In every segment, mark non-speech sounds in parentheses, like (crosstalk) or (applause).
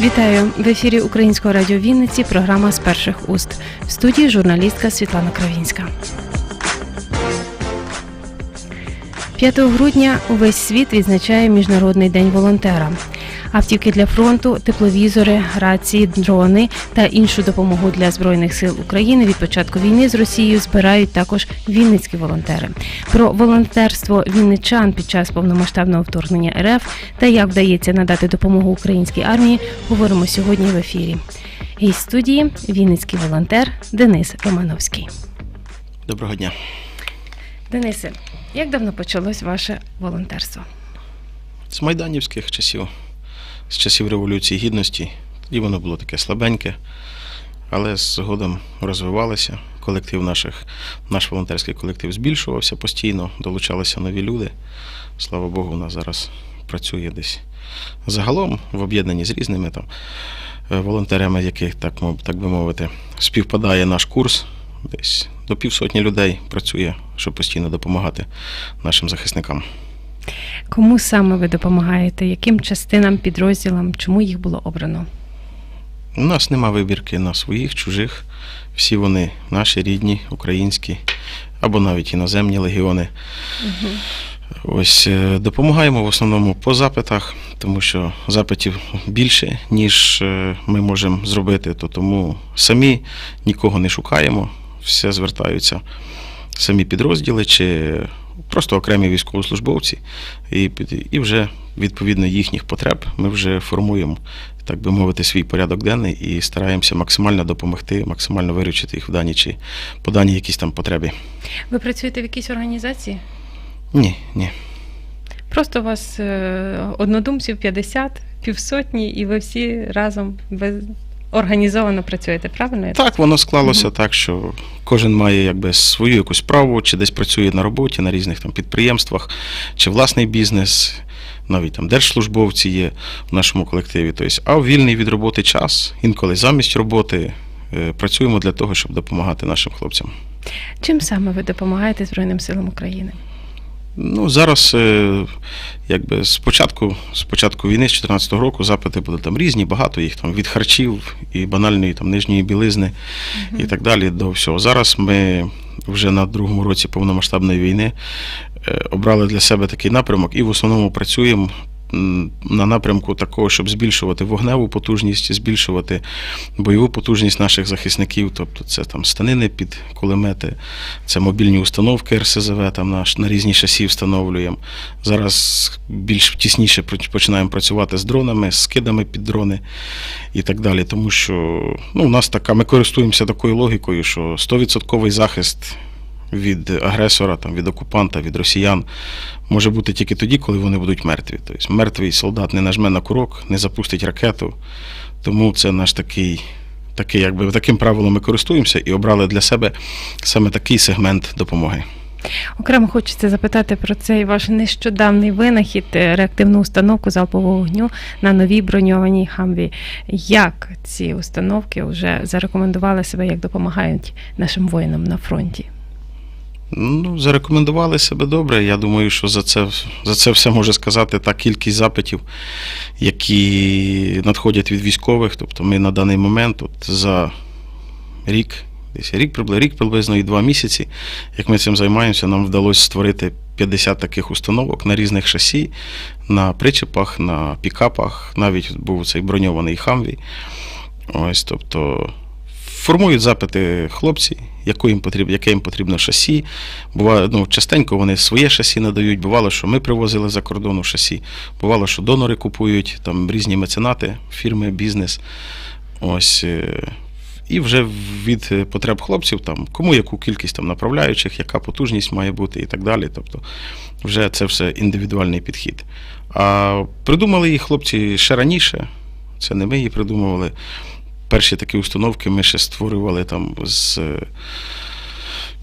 Вітаю в ефірі Українського радіо Вінниці. Програма з перших уст в студії журналістка Світлана Кравінська. 5 грудня увесь світ відзначає Міжнародний день волонтера. Автівки для фронту, тепловізори, рації, дрони та іншу допомогу для збройних сил України від початку війни з Росією збирають також вінницькі волонтери. Про волонтерство вінничан під час повномасштабного вторгнення РФ та як вдається надати допомогу українській армії, говоримо сьогодні в ефірі. Гість студії Вінницький волонтер Денис Романовський. Доброго дня. Денисе, як давно почалось ваше волонтерство? З майданівських часів, з часів Революції Гідності. Тоді воно було таке слабеньке, але згодом розвивалося. Колектив наших, наш волонтерський колектив збільшувався постійно, долучалися нові люди. Слава Богу, у нас зараз працює десь загалом в об'єднанні з різними там е, волонтерами, яких, так, так би мовити, співпадає наш курс. Десь до півсотні людей працює, щоб постійно допомагати нашим захисникам. Кому саме ви допомагаєте? Яким частинам, підрозділам, чому їх було обрано? У нас нема вибірки на своїх, чужих. Всі вони наші, рідні, українські, або навіть іноземні легіони. Ось е, допомагаємо в основному по запитах, тому що запитів більше, ніж е, ми можемо зробити, то тому самі нікого не шукаємо, все звертаються самі підрозділи чи просто окремі військовослужбовці, і, і вже відповідно їхніх потреб ми вже формуємо, так би мовити, свій порядок денний і стараємося максимально допомогти, максимально виручити їх в дані чи по даній якісь там потребі. Ви працюєте в якійсь організації? Ні, ні. Просто у вас е, однодумців 50, півсотні, і ви всі разом без... організовано працюєте, правильно? Так, воно склалося так, що кожен має якби свою якусь справу, чи десь працює на роботі, на різних там підприємствах, чи власний бізнес, навіть там держслужбовці є в нашому колективі. Тобто, а в вільний від роботи час, інколи замість роботи. е, Працюємо для того, щоб допомагати нашим хлопцям. Чим саме ви допомагаєте Збройним силам України? Ну, зараз, е, якби з початку, з початку війни, з 2014 року, запити були там різні, багато їх там від харчів і банальної там нижньої білизни і так далі до всього. Зараз ми вже на другому році повномасштабної війни е, обрали для себе такий напрямок і в основному працюємо. На напрямку такого, щоб збільшувати вогневу потужність, збільшувати бойову потужність наших захисників, тобто це там станини під кулемети, це мобільні установки РСЗВ, там наш на різні шасі встановлюємо. Зараз більш тісніше починаємо працювати з дронами, з скидами під дрони і так далі. Тому що ну, у нас така, ми користуємося такою логікою, що 100% захист від агресора, там, від окупанта, від росіян може бути тільки тоді, коли вони будуть мертві. Тобто мертвий солдат не нажме на курок, не запустить ракету. Тому це наш такий. Такий, якби таким правилом ми користуємося і обрали для себе саме такий сегмент допомоги. Окремо хочеться запитати про цей ваш нещодавний винахід, е, реактивну установку залпового вогню на новій броньованій хамві. Як ці установки вже зарекомендували себе, як допомагають нашим воїнам на фронті? Ну, зарекомендували себе добре. Я думаю, що за це, за це все може сказати та кількість запитів, які надходять від військових. Тобто ми на даний момент от за рік, десь рік приблизно, рік приблизно і два місяці, як ми цим займаємося, нам вдалося створити 50 таких установок на різних шасі, на причепах, на пікапах. Навіть був цей броньований хамві. Ось, тобто формують запити хлопці, яке їм потрібно, яке їм потрібно шасі. Буває, ну, частенько вони своє шасі надають. Бувало, що ми привозили за кордону шасі. Бувало, що донори купують, там різні меценати, фірми, бізнес. Ось. е, І вже від потреб хлопців, там, кому яку кількість там, направляючих, яка потужність має бути і так далі. Тобто, вже це все індивідуальний підхід. А придумали їх хлопці ще раніше. Це не ми її придумували. Перші такі установки ми ще створювали там з е,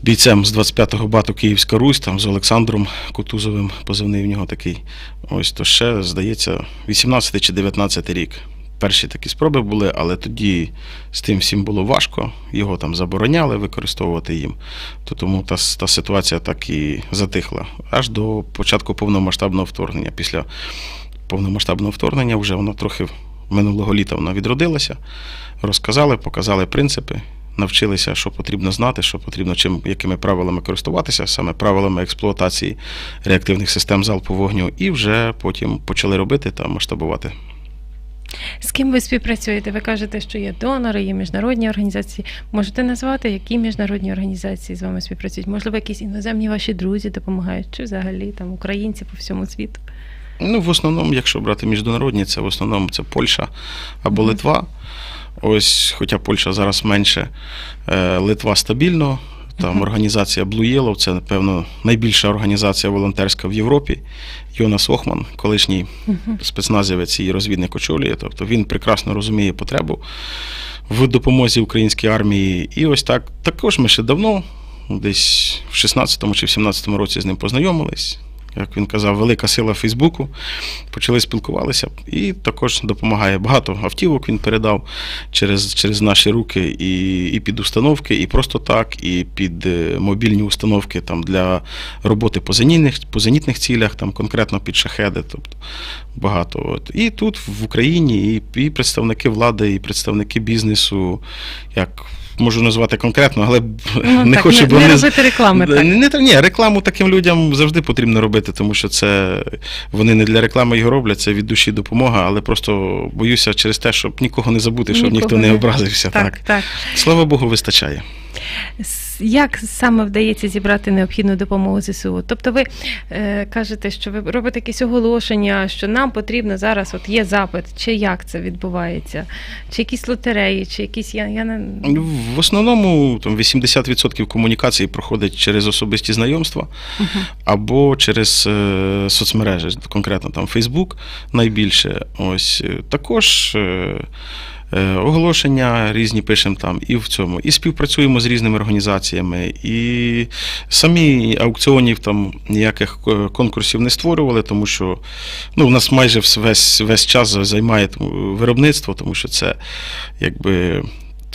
бійцем з 25-го бату Київська Русь, там з Олександром Кутузовим, позивний в нього такий. Ось то ще, здається, 18 чи 19 рік. Перші такі спроби були, але тоді з тим всім було важко. Його там забороняли використовувати їм. То тому та, та ситуація так і затихла. Аж до початку повномасштабного вторгнення. Після повномасштабного вторгнення вже воно трохи минулого літа вона відродилася. Розказали, показали принципи, навчилися, що потрібно знати, що потрібно чим, якими правилами користуватися, саме правилами експлуатації реактивних систем залпового вогню, і вже потім почали робити та масштабувати. З ким ви співпрацюєте? Ви кажете, що є донори, є міжнародні організації. Можете назвати, які міжнародні організації з вами співпрацюють? Можливо, якісь іноземні ваші друзі допомагають, чи взагалі там українці по всьому світу? Ну, в основному, якщо брати міжнародні, це в основному це Польща або. Литва. Ось, хоча Польща зараз менше, е, Литва стабільно. Там організація Blue Yellow, це, напевно, найбільша організація волонтерська в Європі. Йонас Охман, колишній спецназівець і розвідник очолює. Тобто він прекрасно розуміє потребу в допомозі українській армії. І ось так. Також ми ще давно, десь в 16-му чи в 17-му році з ним познайомились. Як він казав, велика сила Фейсбуку. Почали спілкувалися і також допомагає. Багато автівок він передав через, через наші руки і, і під установки, і просто так, і під е, мобільні установки там, для роботи по зенітних, по зенітних цілях, там, конкретно під шахеди. Тобто багато. От. І тут в Україні і, і представники влади, і представники бізнесу, як можу назвати конкретно, але Ну, (laughs) не так, хочу, не, бо не робити реклами. не, Так. не, ні, рекламу таким людям завжди потрібно робити, тому що це вони не для реклами його роблять, це від душі допомога, але просто боюся через те, щоб нікого не забути, щоб Нікого ніхто не не- образився. Так, Так, так. Слава Богу, вистачає. Як саме вдається зібрати необхідну допомогу ЗСУ? Тобто ви е, кажете, що ви робите якісь оголошення, що нам потрібно зараз, от є запит, чи як це відбувається? Чи якісь лотереї, чи якісь я, я не В основному там 80% комунікації проходить через особисті знайомства Мгм. або через е, соцмережі, конкретно там Facebook найбільше. Ось е, також. Е, Оголошення різні пишемо там і в цьому, і співпрацюємо з різними організаціями, і самі аукціонів там ніяких е, конкурсів не створювали, тому що ну, у нас майже весь, весь час займає виробництво, тому що це якби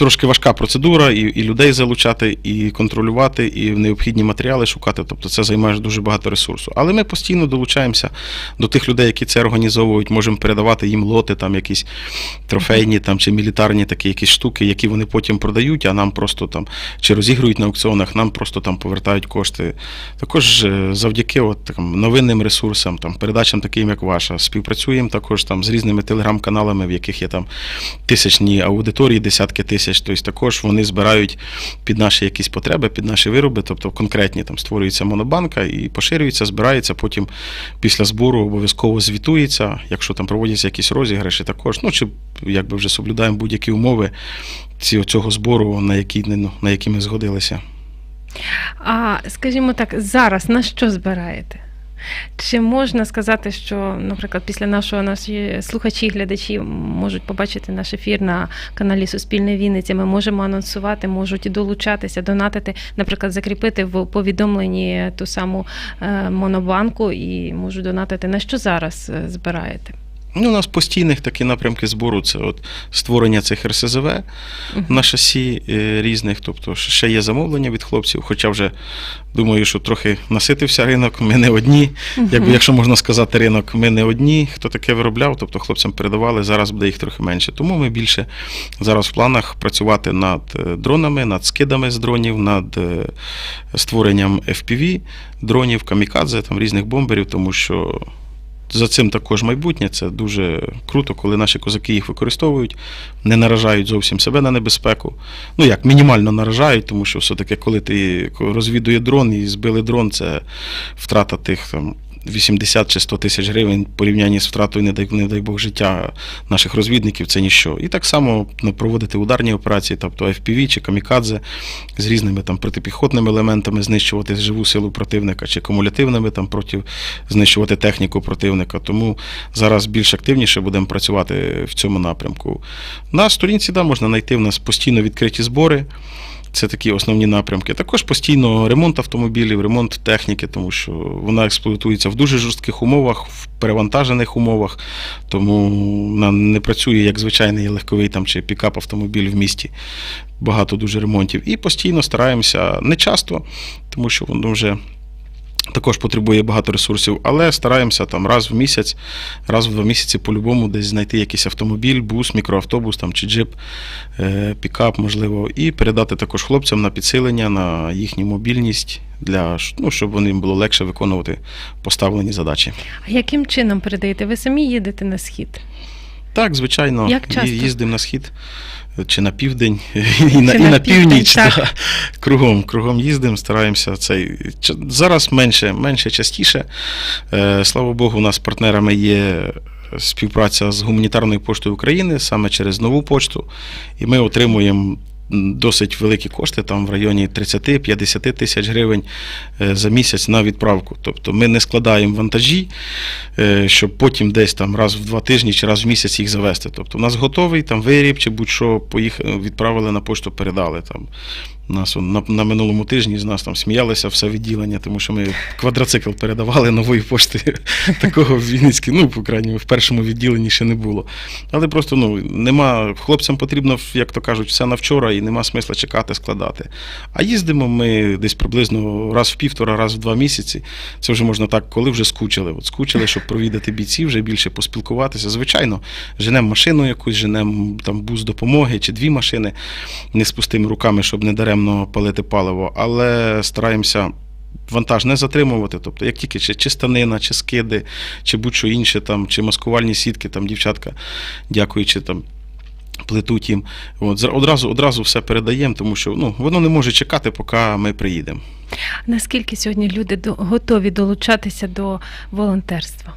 трошки важка процедура, і, і людей залучати, і контролювати, і необхідні матеріали шукати. Тобто це займає дуже багато ресурсу. Але ми постійно долучаємося до тих людей, які це організовують, можемо передавати їм лоти, там якісь трофейні там, чи мілітарні такі якісь штуки, які вони потім продають, а нам просто там чи розігрують на аукціонах, нам просто там повертають кошти. Також е, завдяки от, там, новинним ресурсам, там, передачам таким, як ваша, співпрацюємо також там, з різними телеграм-каналами, в яких є там тисячні аудиторії, десятки тисяч. Тобто також вони збирають під наші якісь потреби, під наші вироби, тобто конкретні там створюється монобанка і поширюється, збирається, потім після збору обов'язково звітується, якщо там проводяться якісь розіграші, також, ну чи якби вже соблюдаємо будь-які умови цього збору, на які, ну, на які ми згодилися. А скажімо так, зараз на що збираєте? Чи можна сказати, що, наприклад, після нашого наші слухачі, глядачі можуть побачити наш ефір на каналі Суспільне Вінниця? Ми можемо анонсувати, можуть долучатися, донатити, наприклад, закріпити в повідомленні ту саму е, монобанку і можуть донатити. На що зараз е, збираєте? Ну, у нас постійних такі напрямки збору це от створення цих РСЗВ Мгм. на шасі е, різних, тобто ще є замовлення від хлопців, хоча вже думаю, що трохи наситився ринок, ми не одні. Якби, якщо можна сказати, ринок, ми не одні, хто таке виробляв, тобто хлопцям передавали, зараз буде їх трохи менше. Тому ми більше зараз в планах працювати над е, дронами, над скидами з дронів, над е, створенням FPV дронів, камікадзе, там різних бомберів, тому що. За цим також майбутнє. Це дуже круто, коли наші козаки їх використовують, не наражають зовсім себе на небезпеку. Ну як мінімально наражають, тому що все-таки, коли ти розвідує дрон і збили дрон, це втрата тих там 80 чи 100 тисяч гривень в порівнянні з втратою, не дай, не дай Бог, життя наших розвідників, це ніщо. І так само ну, проводити ударні операції, тобто FPV чи камікадзе з різними там протипіхотними елементами, знищувати живу силу противника, чи кумулятивними там проти знищувати техніку противника. Тому зараз більш активніше будемо працювати в цьому напрямку. На сторінці да, можна знайти в нас постійно відкриті збори. Це такі основні напрямки. Також постійно ремонт автомобілів, ремонт техніки, тому що вона експлуатується в дуже жорстких умовах, в перевантажених умовах, тому вона не працює як звичайний легковий там чи пікап автомобіль в місті. Багато дуже ремонтів. І постійно стараємося не часто, тому що воно вже. Також потребує багато ресурсів, але стараємося там раз в місяць, раз в два місяці по-любому десь знайти якийсь автомобіль, бус, мікроавтобус там, чи джип, е, пікап, можливо, і передати також хлопцям на підсилення, на їхню мобільність, для, ну, щоб вони було легше виконувати поставлені задачі. А яким чином передаєте? Ви самі їдете на схід? Так, звичайно, Як часто? їздимо на схід. Чи на південь, (laughs) і на, і на на південь, північ, так. да. кругом, кругом їздимо, стараємося цей. Зараз менше, менше частіше. Е, слава Богу, у нас партнерами є співпраця з гуманітарною поштою України саме через нову пошту, і ми отримуємо досить великі кошти, там в районі 30-50 тисяч гривень е, за місяць на відправку. Тобто ми не складаємо вантажі, е, щоб потім десь там раз в два тижні чи раз в місяць їх завести. Тобто у нас готовий там виріб чи будь-що поїхали, відправили на пошту, передали там. Нас на, на минулому тижні з нас там сміялися все відділення, тому що ми квадроцикл передавали нової пошти. (laughs) Такого в Вінницькій, ну, по крайньому, в першому відділенні ще не було. Але просто ну, нема, хлопцям потрібно, як то кажуть, все на вчора і нема смисла чекати, складати. А їздимо ми десь приблизно раз в півтора, раз в два місяці. Це вже можна так, коли вже скучили. От скучили, щоб провідати бійців, вже більше поспілкуватися. Звичайно, женемо машину якусь, женемо там бус допомоги чи дві машини не з пустими руками, щоб не даремно палити паливо, але стараємося. Вантаж не затримувати, тобто, як тільки чи, чи станина, чи скиди, чи будь-що інше, там, чи маскувальні сітки, там дівчатка, дякуючи там. Плетуть їм. От, одразу, одразу все передаємо, тому що ну, воно не може чекати, поки ми приїдемо. Наскільки сьогодні люди до- готові долучатися до волонтерства?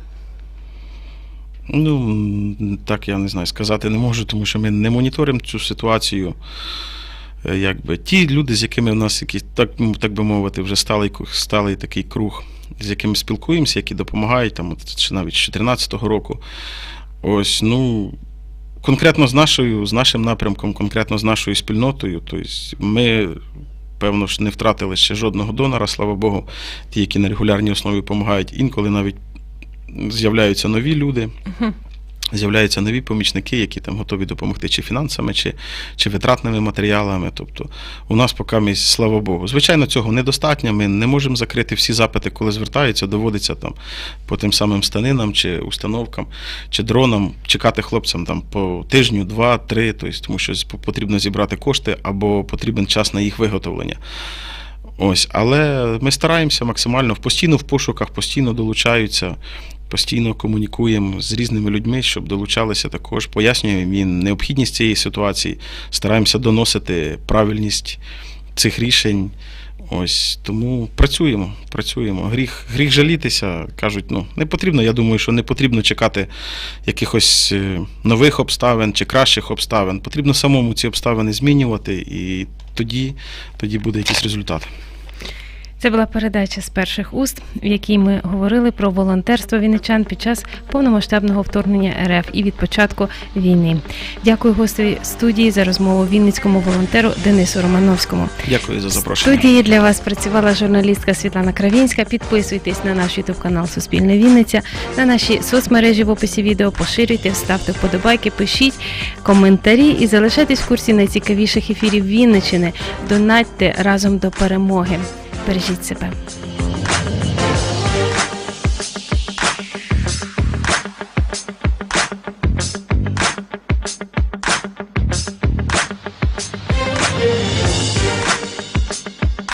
Ну, так я не знаю, сказати не можу, тому що ми не моніторимо цю ситуацію. Е, Якби ті люди, з якими в нас якісь, так, так би мовити, вже сталий, сталий такий круг, з якими спілкуємося, які допомагають, там, чи навіть з 2014 року. Ось, ну, конкретно з нашою, з нашим напрямком, конкретно з нашою спільнотою, тобто ми. Певно ж, не втратили ще жодного донора, слава Богу, ті, які на регулярній основі допомагають. Інколи навіть з'являються нові люди. З'являються нові помічники, які там готові допомогти чи фінансами, чи, чи витратними матеріалами. Тобто у нас поки ми, слава Богу. Звичайно, цього недостатньо. Ми не можемо закрити всі запити, коли звертаються, доводиться там по тим самим станинам, чи установкам, чи дронам чекати хлопцям там по тижню, два, три, тобто, тому що потрібно зібрати кошти або потрібен час на їх виготовлення. Ось, але ми стараємося максимально постійно в пошуках, постійно долучаються, постійно комунікуємо з різними людьми, щоб долучалися також, пояснюємо їм необхідність цієї ситуації, стараємося доносити правильність цих рішень. Ось тому працюємо, працюємо. Гріх, гріх жалітися, кажуть, ну не потрібно. Я думаю, що не потрібно чекати якихось е, нових обставин чи кращих обставин. Потрібно самому ці обставини змінювати, і тоді, тоді буде якийсь результат. Це була передача з перших уст, в якій ми говорили про волонтерство вінничан під час повномасштабного вторгнення РФ і від початку війни. Дякую гостеві студії за розмову вінницькому волонтеру Денису Романовському. Дякую за В запрошення. студії для вас працювала журналістка Світлана Кравінська. Підписуйтесь на наш ютуб канал Суспільне Вінниця, на наші соцмережі в описі відео. Поширюйте, ставте вподобайки, пишіть коментарі і залишайтесь в курсі найцікавіших ефірів Вінничини. Донатьте разом до перемоги. Бережіть себе.